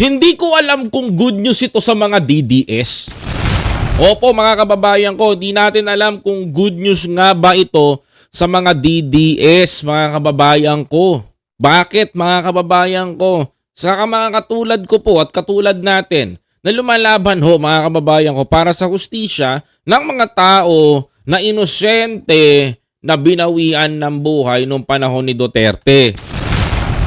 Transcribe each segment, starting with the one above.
Hindi ko alam kung good news ito sa mga DDS. Opo mga kababayan ko, di natin alam kung good news nga ba ito sa mga DDS mga kababayan ko. Bakit mga kababayan ko? Sa mga katulad ko po at katulad natin na lumalaban ho mga kababayan ko para sa hustisya ng mga tao na inosente na binawian ng buhay nung panahon ni Duterte.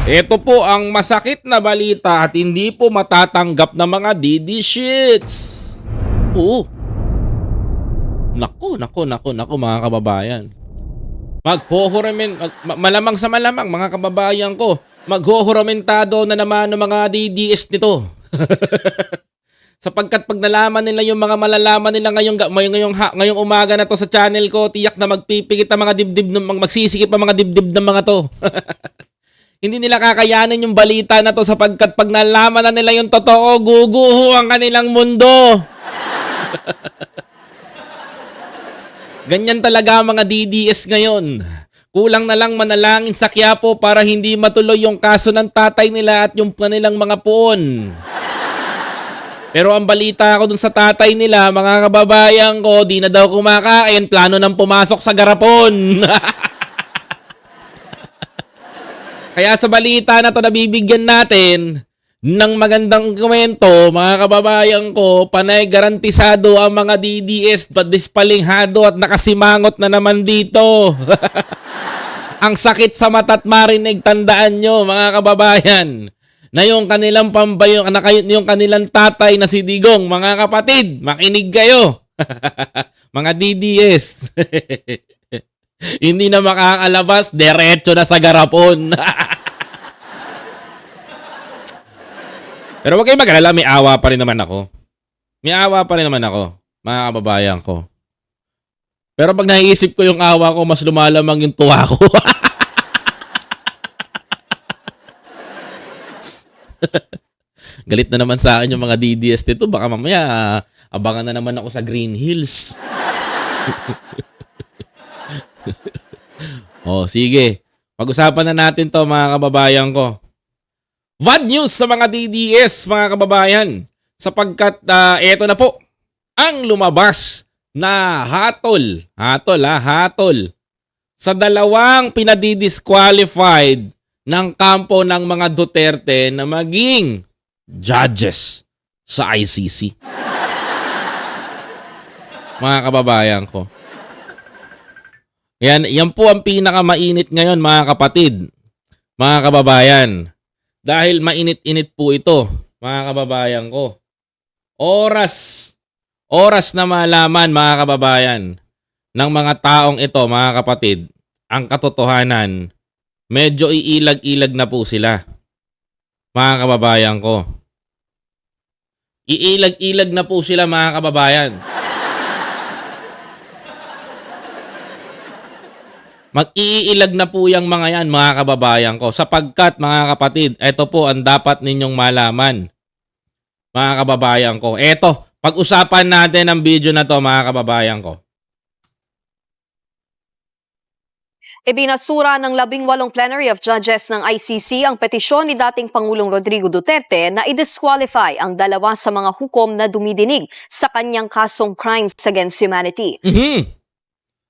Ito po ang masakit na balita at hindi po matatanggap ng mga DD shits. Oo. Nako, nako, nako, nako mga kababayan. Maghohoromen, mag, ma- malamang sa malamang mga kababayan ko, maghohoromentado na naman ng mga DDS nito. Sapagkat pag nalaman nila yung mga malalaman nila ngayong, ngayong, ngayong umaga na to sa channel ko, tiyak na magpipikit ang mga dibdib, ng, mag- magsisikip ang mga dibdib ng mga to. Hindi nila kakayanin yung balita na to sapagkat pag nalaman na nila yung totoo, guguho ang kanilang mundo. Ganyan talaga mga DDS ngayon. Kulang na lang manalangin sa Quiapo para hindi matuloy yung kaso ng tatay nila at yung kanilang mga puon. Pero ang balita ko dun sa tatay nila, mga kababayan ko, di na daw kumakain, plano nang pumasok sa garapon. Kaya sa balita na to nabibigyan natin ng magandang komento, mga kababayan ko, panay garantisado ang mga DDS padispalingado at nakasimangot na naman dito. ang sakit sa mata't marinig, tandaan nyo, mga kababayan, na yung kanilang pambayo, na kayo, yung kanilang tatay na si Digong, mga kapatid, makinig kayo. mga DDS. Hindi na makakalabas, diretso na sa garapon. Pero wag kayong mag-alala, may awa pa rin naman ako. May awa pa rin naman ako, mga kababayan ko. Pero pag naiisip ko yung awa ko, mas lumalamang yung tuwa ko. Galit na naman sa akin yung mga DDS dito. Baka mamaya, abangan na naman ako sa Green Hills. oh, sige. Pag-usapan na natin to mga kababayan ko. Bad news sa mga DDS mga kababayan sapagkat uh, eto na po ang lumabas na hatol, hatol ha, hatol sa dalawang pinadidisqualified ng kampo ng mga Duterte na maging judges sa ICC. mga kababayan ko. Yan, yan po ang pinakamainit ngayon mga kapatid, mga kababayan. Dahil mainit-init po ito, mga kababayan ko. Oras, oras na malaman mga kababayan ng mga taong ito, mga kapatid, ang katotohanan, medyo iilag-ilag na po sila. Mga kababayan ko. Iilag-ilag na po sila mga kababayan. Mag-iilag na po yung mga yan mga kababayan ko sapagkat mga kapatid, ito po ang dapat ninyong malaman. Mga kababayan ko, ito, pag-usapan natin ang video na to mga kababayan ko. Ibinasura ng labing walong plenary of judges ng ICC ang petisyon ni dating Pangulong Rodrigo Duterte na i-disqualify ang dalawa sa mga hukom na dumidinig sa kanyang kasong crimes against humanity. Mhm.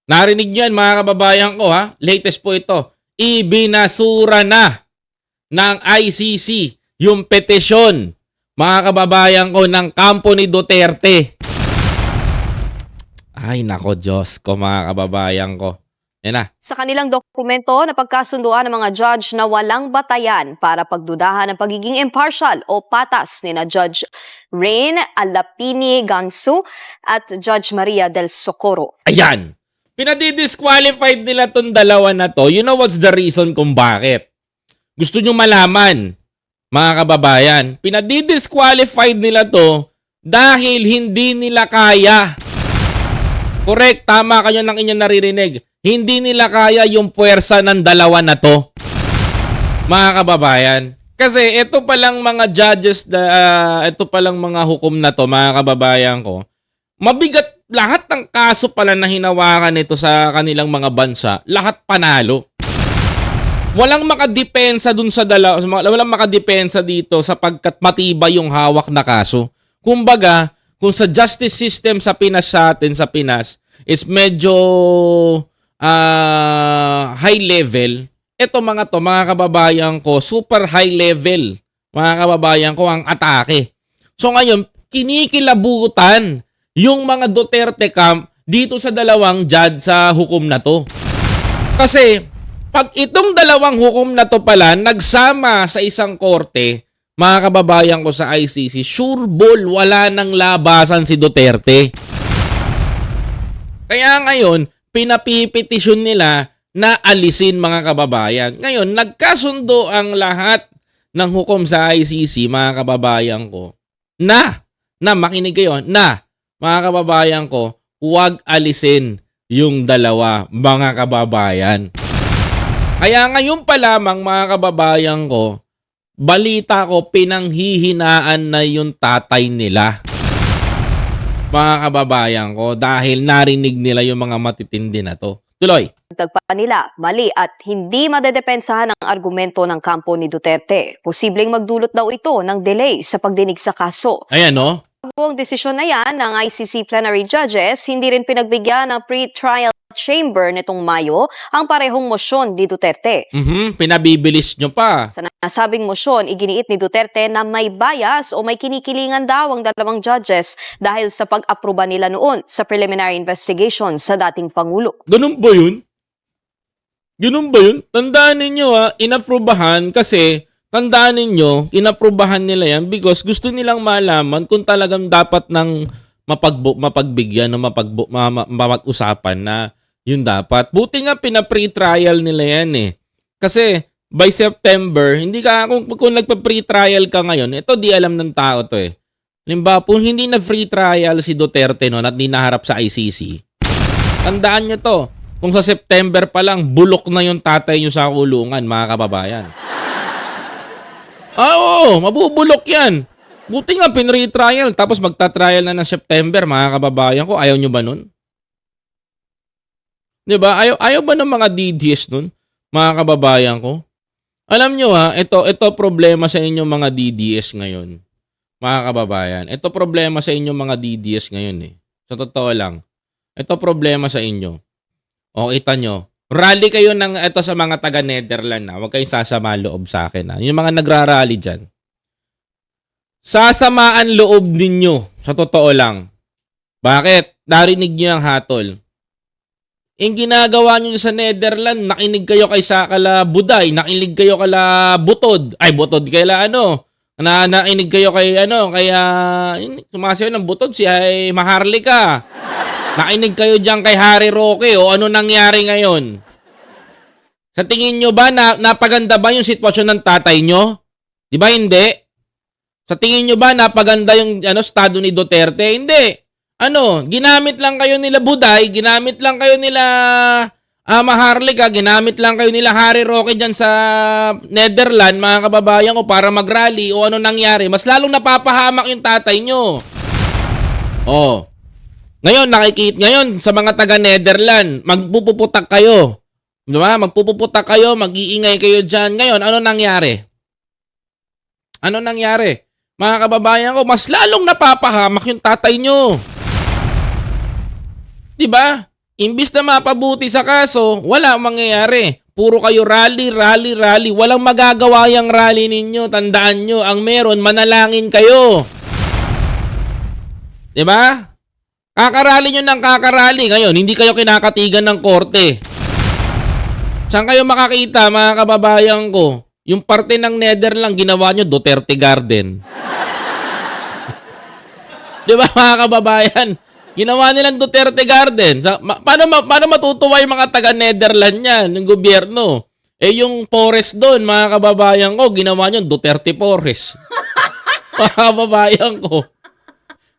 Narinig niyo yan mga kababayan ko ha. Latest po ito. Ibinasura na ng ICC yung petisyon mga kababayan ko ng kampo ni Duterte. Ay nako Diyos ko mga kababayan ko. Yan na. Sa kanilang dokumento, napagkasunduan ng mga judge na walang batayan para pagdudahan ng pagiging impartial o patas ni na Judge Rain Alapini Gansu at Judge Maria del Socorro. Ayan. Pinadidisqualified nila tong dalawa na to. You know what's the reason kung bakit? Gusto nyo malaman, mga kababayan. Pinadidisqualified nila to dahil hindi nila kaya. Correct, tama kayo ng inyong naririnig. Hindi nila kaya yung puwersa ng dalawa na to. Mga kababayan. Kasi ito palang mga judges, na, ah, ito palang mga hukom na to, mga kababayan ko. Mabigat lahat ng kaso pala na hinawakan nito sa kanilang mga bansa, lahat panalo. walang makadepensa dun sa dala, walang makadepensa dito sapagkat matibay yung hawak na kaso. Kumbaga, kung sa justice system sa Pinas sa atin sa Pinas is medyo ah, high level, eto mga to, mga kababayan ko, super high level, mga kababayan ko, ang atake. So ngayon, kinikilabutan yung mga Duterte camp dito sa dalawang judge sa hukom na to. Kasi pag itong dalawang hukom na to pala nagsama sa isang korte, mga kababayan ko sa ICC, sure ball wala nang labasan si Duterte. Kaya ngayon, pinapipetisyon nila na alisin mga kababayan. Ngayon, nagkasundo ang lahat ng hukom sa ICC, mga kababayan ko, na, na makinig kayo, na, mga kababayan ko, huwag alisin yung dalawa, mga kababayan. Kaya ngayon pa lamang, mga kababayan ko, balita ko, pinanghihinaan na yung tatay nila mga kababayan ko dahil narinig nila yung mga matitindi na to. Tuloy. Dagdag pa nila, mali at hindi madedepensahan ang argumento ng kampo ni Duterte. Posibleng magdulot daw ito ng delay sa pagdinig sa kaso. Ayan no. Bago ang desisyon na yan ng ICC plenary judges, hindi rin pinagbigyan ng pre-trial chamber nitong Mayo ang parehong mosyon ni Duterte. Mhm, pinabibilis nyo pa. Sa nasabing mosyon, iginiit ni Duterte na may bias o may kinikilingan daw ang dalawang judges dahil sa pag-aproba nila noon sa preliminary investigation sa dating Pangulo. Ganun ba yun? Ganun ba yun? Tandaan ninyo ha, inaprubahan kasi tandaan ninyo, inaprubahan nila yan because gusto nilang malaman kung talagang dapat ng mapagbo, mapagbigyan o mapagbo, ma, ma- mapag-usapan na yun dapat. Buti nga pina-pre-trial nila yan eh. Kasi by September, hindi ka, kung, kung nagpa-pre-trial ka ngayon, ito di alam ng tao to eh. Limba, kung hindi na free trial si Duterte noon at di naharap sa ICC, tandaan nyo to, kung sa September pa lang, bulok na yung tatay nyo sa kulungan, mga kababayan. Ah, oo, mabubulok yan. Buti nga pinre-trial, tapos magta-trial na ng September, mga kababayan ko. Ayaw nyo ba nun? Di ba? Ayaw, ayaw ba ng mga DDS nun, mga kababayan ko? Alam nyo ha, ito, ito problema sa inyong mga DDS ngayon. Mga kababayan, ito problema sa inyong mga DDS ngayon eh. Sa totoo lang. Ito problema sa inyo. O kita nyo, rally kayo ng ito sa mga taga Netherlands na. Huwag kayong sasama loob sa akin ha. Yung mga nagrarally dyan. Sasamaan loob ninyo. Sa totoo lang. Bakit? Narinig nyo yung hatol. Yung ginagawa nyo sa Netherlands, nakinig kayo kay Sakala Buday, nakinig kayo kala Butod. Ay, Butod kaila ano? Na nakinig kayo kay ano, kaya sumasayaw ng Butod si ay Maharlika. Nakinig kayo diyan kay Harry Roque o ano nangyari ngayon? Sa tingin nyo ba na napaganda ba yung sitwasyon ng tatay nyo? Di ba hindi? Sa tingin nyo ba napaganda yung ano estado ni Duterte? Hindi. Ano, ginamit lang kayo nila Buday, ginamit lang kayo nila ah, Maharlika, ginamit lang kayo nila Harry Roque dyan sa Netherlands, mga kababayan ko, para mag-rally o ano nangyari. Mas lalong napapahamak yung tatay nyo. Oh. Ngayon, nakikita, ngayon, sa mga taga Netherlands, magpupuputak kayo. Di ba? Magpupuputak kayo, mag-iingay kayo dyan. Ngayon, ano nangyari? Ano nangyari? Mga kababayan ko, mas lalong napapahamak yung tatay nyo. Di ba? Imbis na mapabuti sa kaso, wala ang mangyayari. Puro kayo rally, rally, rally. Walang magagawa yung rally ninyo. Tandaan nyo, ang meron, manalangin kayo. Di ba? Kakarali nyo ng kakarali. Ngayon, hindi kayo kinakatigan ng korte. Saan kayo makakita, mga kababayan ko? Yung parte ng Netherlands, ginawa nyo Duterte Garden. Di ba, mga kababayan? Ginawa nilang Duterte Garden. Sa, ma- paano, ma- paano matutuwa yung mga taga-Netherlands yan, yung gobyerno? Eh, yung forest doon, mga kababayan ko, ginawa nyo Duterte Forest. mga kababayan ko.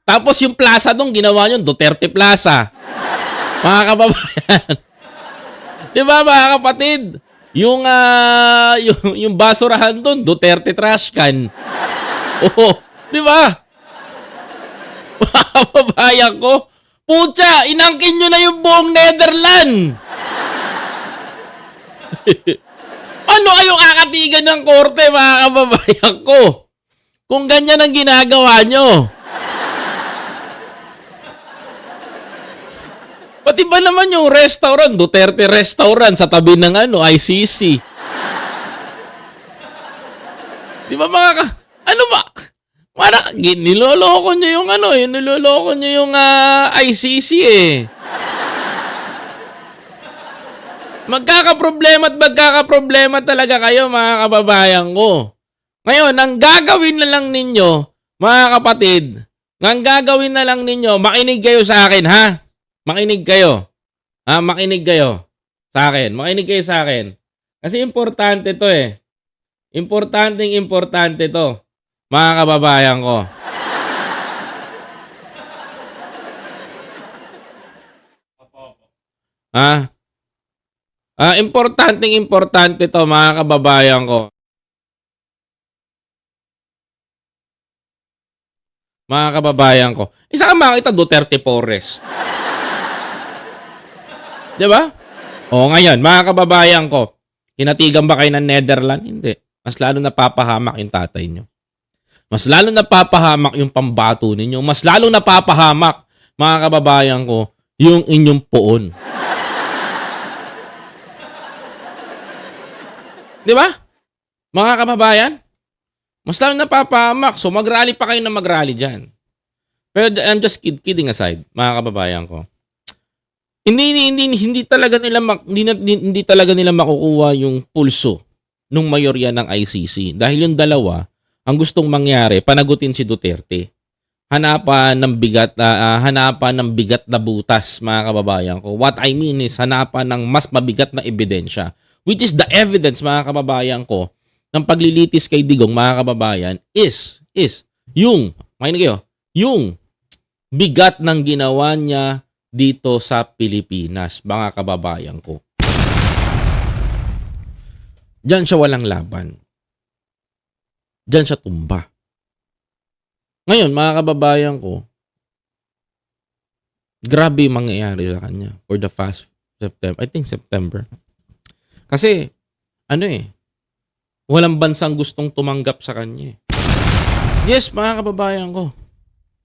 Tapos yung plaza doon, ginawa nyo Duterte Plaza. Mga kababayan. Di ba mga kapatid? Yung, ah, yung, yung basurahan doon, Duterte Trash Can. Oo. Di ba? Mga kababayan ko, Pucha, inangkin nyo na yung buong Netherland. Ano kayong kakatigan ng korte, mga kababayan ko? Kung ganyan ang ginagawa nyo. Pati ba naman yung restaurant, Duterte Restaurant sa tabi ng ano, ICC? Di ba mga ka... Ano ba? Para, gi- niloloko nyo yung ano, yung niloloko nyo yung ah, ICC eh. Magkakaproblema at magkakaproblema talaga kayo mga kababayan ko. Ngayon, ang gagawin na lang ninyo, mga kapatid, ang gagawin na lang ninyo, makinig kayo sa akin, ha? Makinig kayo. Ha? Makinig kayo sa akin. Makinig kayo sa akin. Kasi importante to eh. Importanteng importante to, mga kababayan ko. Ha? Ah, importanteng importante to mga kababayan ko. Mga kababayan ko. Isa ka makita Duterte Forest. 'Di ba? O ngayon, mga kababayan ko, kinatigan ba kayo ng Netherlands? Hindi. Mas lalo napapahamak yung tatay nyo. Mas lalo napapahamak yung pambato ninyo. Mas lalo napapahamak, mga kababayan ko, yung inyong poon. Di ba? Mga kababayan? Mas lalo napapahamak. So mag-rally pa kayo na mag-rally dyan. Pero I'm just kid, kidding aside, mga kababayan ko. Hindi hindi hindi, talaga nila mak- hindi, hindi, talaga nila makukuha yung pulso nung mayorya ng ICC dahil yung dalawa ang gustong mangyari panagutin si Duterte. Hanapan ng bigat ah, hanapan ng bigat na butas mga kababayan ko. What I mean is hanapan ng mas mabigat na ebidensya which is the evidence mga kababayan ko ng paglilitis kay Digong mga kababayan is is yung makinig kayo yung bigat ng ginawa niya dito sa Pilipinas, mga kababayan ko. Diyan siya walang laban. Diyan siya tumba. Ngayon, mga kababayan ko, grabe yung mangyayari sa kanya for the past September. I think September. Kasi, ano eh, walang bansang gustong tumanggap sa kanya eh. Yes, mga kababayan ko.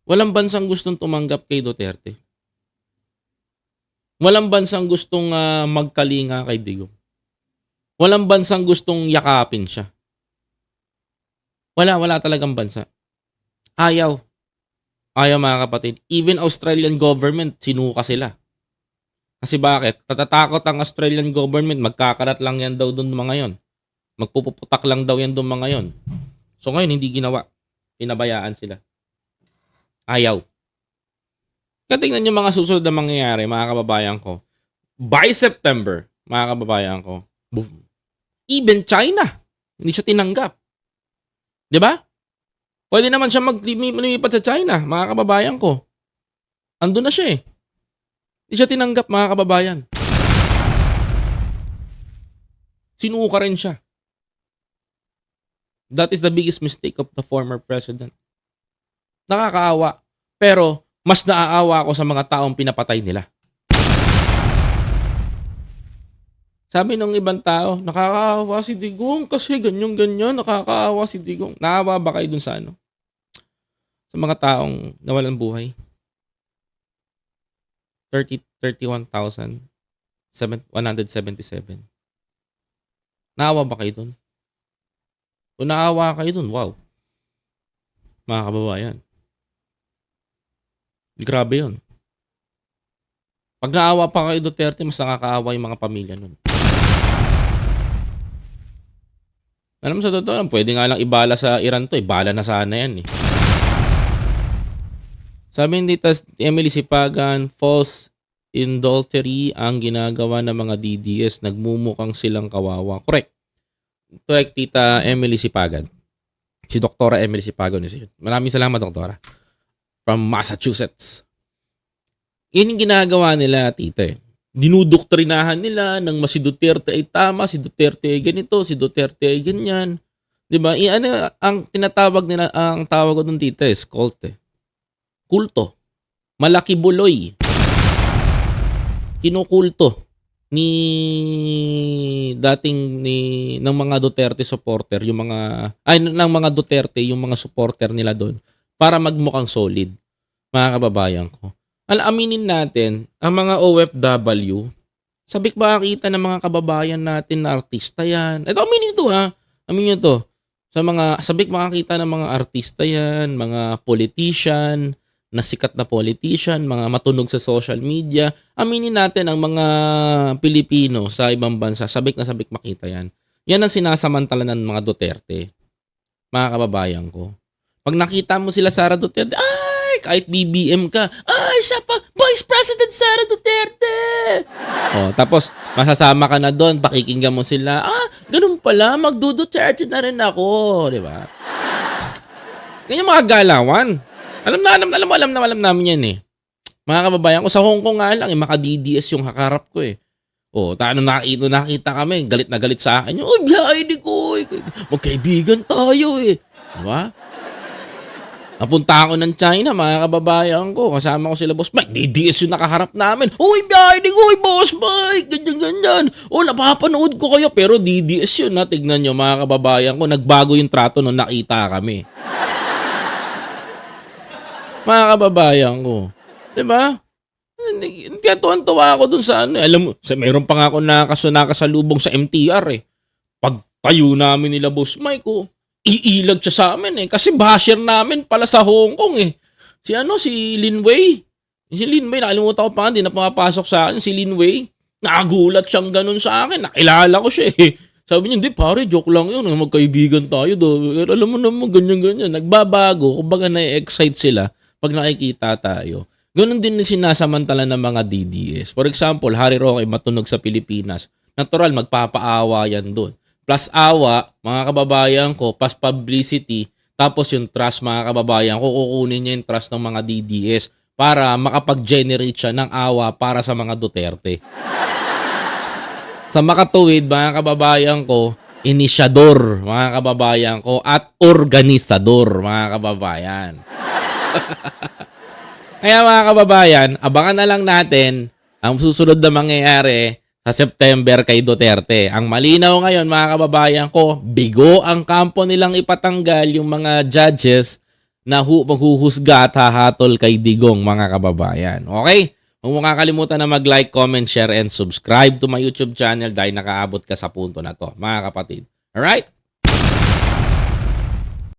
Walang bansang gustong tumanggap kay Duterte. Walang bansang gustong ah, magkalinga kay Digong. Walang bansang gustong yakapin siya. Wala, wala talagang bansa. Ayaw. Ayaw mga kapatid. Even Australian government, sinuka sila. Kasi bakit? Tatatakot ang Australian government, magkakarat lang yan daw doon mga yon. Magpupuputak lang daw yan doon mga yon. So ngayon, hindi ginawa. Pinabayaan sila. Ayaw. Katingnan yung mga susunod na mangyayari, mga kababayan ko. By September, mga kababayan ko, boom. even China, hindi siya tinanggap. 'Di ba? Pwede naman siya maglipat sa China, mga kababayan ko. Andun na siya eh. Hindi siya tinanggap, mga kababayan. Sinuka rin siya. That is the biggest mistake of the former president. Nakakaawa. Pero, mas naaawa ako sa mga taong pinapatay nila. Sabi ng ibang tao, nakakaawa si Digong kasi ganyan-ganyan, nakakaawa si Digong. Naawa ba kayo dun sa ano? Sa mga taong nawalan buhay? 30, 31,177. Naawa ba kayo dun? Kung naawa kayo dun, wow. Mga kababayan. Grabe yun. Pag naawa pa kayo Duterte, mas nakakaawa yung mga pamilya nun. Alam mo sa totoo lang, pwede nga lang ibala sa Iran to. Ibala na sana yan eh. Sabi ni Tita Emily Sipagan, false indultery ang ginagawa ng mga DDS. Nagmumukhang silang kawawa. Correct. Correct, Tita Emily Sipagan. Si Doktora Emily Sipagan. Maraming salamat, Doktora. From Massachusetts. Yun yung ginagawa nila, tita eh. Dinudoktrinahan nila ng si Duterte ay tama, si Duterte ay ganito, si Duterte ay ganyan. 'Di ba? I, ano, ang tinatawag nila, ang tawag ko doon tita is cult eh. Kulto. Malaki buloy. Kinukulto. ni dating ni ng mga Duterte supporter, yung mga ay ng mga Duterte, yung mga supporter nila doon para magmukhang solid. Mga kababayan ko. Al aminin natin, ang mga OFW, sabik makakita ng mga kababayan natin na artista yan. Ito, aminin to ha. Aminin to. Sa mga, sabik makakita ng mga artista yan, mga politician, na sikat na politician, mga matunog sa social media. Aminin natin ang mga Pilipino sa ibang bansa, sabik na sabik makita yan. Yan ang sinasamantala ng mga Duterte. Mga kababayan ko. Pag nakita mo sila Sara Duterte, ay, kahit BBM ka, ay, siya pa, Vice President Sara Duterte! Oh, tapos, masasama ka na doon, pakikinggan mo sila, ah, ganun pala, magduduterte na rin ako, di ba? Ganyan mga galawan. Alam na, alam, alam, alam na, alam namin yan eh. Mga kababayan ko, sa Hong Kong nga lang, eh, maka-DDS yung hakarap ko eh. Oh, ta ano nakita, nakita kami, galit na galit sa akin. Uy, biyahe di ko. Magkaibigan tayo eh. Diba? Napunta ako ng China, mga kababayan ko. Kasama ko sila, boss Mike. DDS yung nakaharap namin. Uy, ko. Uy, boss Mike. Ganyan, ganyan. O, napapanood ko kayo. Pero DDS yun, ha. Tignan nyo, mga kababayan ko. Nagbago yung trato nung nakita kami mga kababayan ko. 'Di ba? Kaya tuwan-tuwa ako dun sa ano. eh. Alam mo, sa, meron pa nga ako nakaso, nakasalubong sa MTR eh. Pag tayo namin nila Boss Mike, oh, iilag siya sa amin eh. Kasi basher namin pala sa Hong Kong eh. Si ano, si Lin Wei. Si Lin Wei, nakalimutan ko pa nga, di na pumapasok sa akin. Si Lin Wei, nakagulat siyang ganun sa akin. Nakilala ko siya eh. Sabi niya, hindi pare, joke lang yun. Magkaibigan tayo do. Pero alam mo naman, ganyan-ganyan. Nagbabago. Kumbaga na-excite sila pag nakikita tayo. Ganon din sinasamantala ng mga DDS. For example, Harry Roque matunog sa Pilipinas. Natural, magpapaawa yan doon. Plus awa, mga kababayan ko, plus publicity, tapos yung trust, mga kababayan ko, kukunin niya yung trust ng mga DDS para makapag-generate siya ng awa para sa mga Duterte. Sa makatuwid, mga kababayan ko, inisyador, mga kababayan ko, at organisador, mga kababayan. Kaya mga kababayan, abangan na lang natin ang susunod na mangyayari sa September kay Duterte. Ang malinaw ngayon mga kababayan ko, bigo ang kampo nilang ipatanggal yung mga judges na hu- maghuhusga at hahatol kay Digong mga kababayan. Okay? Huwag mo kakalimutan na mag-like, comment, share, and subscribe to my YouTube channel dahil nakaabot ka sa punto na to, mga kapatid. Alright?